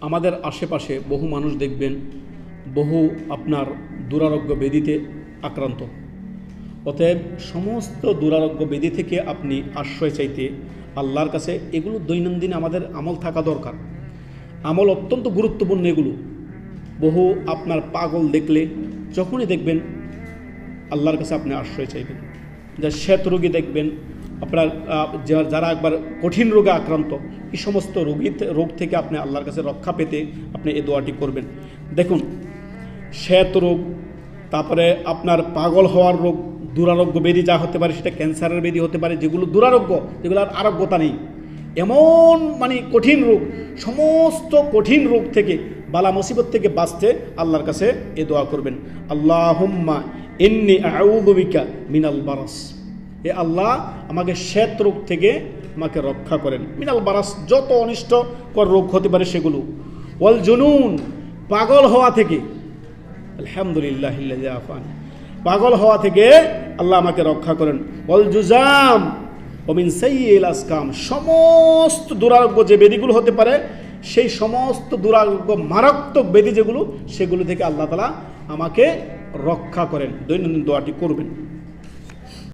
আমাদের আশেপাশে বহু মানুষ দেখবেন, বহু আপনার দুরারোগ্য বেদিতে আক্রান্ত। অতএব সমস্ত দুরারোগ্য ব্যাধি থেকে আপনি আশ্রয় চাইতে আল্লাহর কাছে এগুলো দৈনন্দিন আমাদের আমল থাকা দরকার। আমল অত্যন্ত গুরুত্বপূর্ণ এগুলো। বহু আপনার পাগল দেখলে যখনই দেখবেন, আল্লাহর কাছে আপনি আশ্রয় চাইবেন। যা শ্বেত রোগী দেখবেন আপনার যারা একবার কঠিন রোগে আক্রান্ত, এই সমস্ত রোগী রোগ থেকে আপনি আল্লাহর কাছে রক্ষা পেতে আপনি এ দোয়াটি করবেন। দেখুন, শ্বেত রোগ, তারপরে আপনার পাগল হওয়ার রোগ, দুরারোগ্য বেদি যা হতে পারে, সেটা ক্যান্সারের বেদি হতে পারে, যেগুলো দুরারোগ্য, যেগুলো আর আরোগ্যতা নেই। এমন মানে কঠিন রোগ, সমস্ত কঠিন রোগ থেকে, বালা মুসিবত থেকে বাঁচতে আল্লাহর কাছে এ দোয়া করবেন। আল্লাহুম্মা ইন্নি আউযুবিকা মিনাল বারাস। এ আল্লাহ, আমাকে শ্বেত রোগ থেকে আমাকে রক্ষা করেন। মিনাল বারাস, যত অনিষ্টকর রোগ হতে পারে সেগুলো। ওয়াল জুনুন, পাগল হওয়া থেকে। আলহামদুলিল্লাহ আফান। পাগল হওয়া থেকে আল্লাহ আমাকে রক্ষা করেন। ওয়াল জুজাম ওমিন সাইয়িল আসকাম সমস্ত দুরারোগ্য যে বেদিগুলো হতে পারে, সেই সমস্ত দুরারোগ্য মারাত্মক বেদি যেগুলো, সেগুলো থেকে আল্লাহ তালা আমাকে রক্ষা করেন। দৈনন্দিন দোয়াটি করবেন।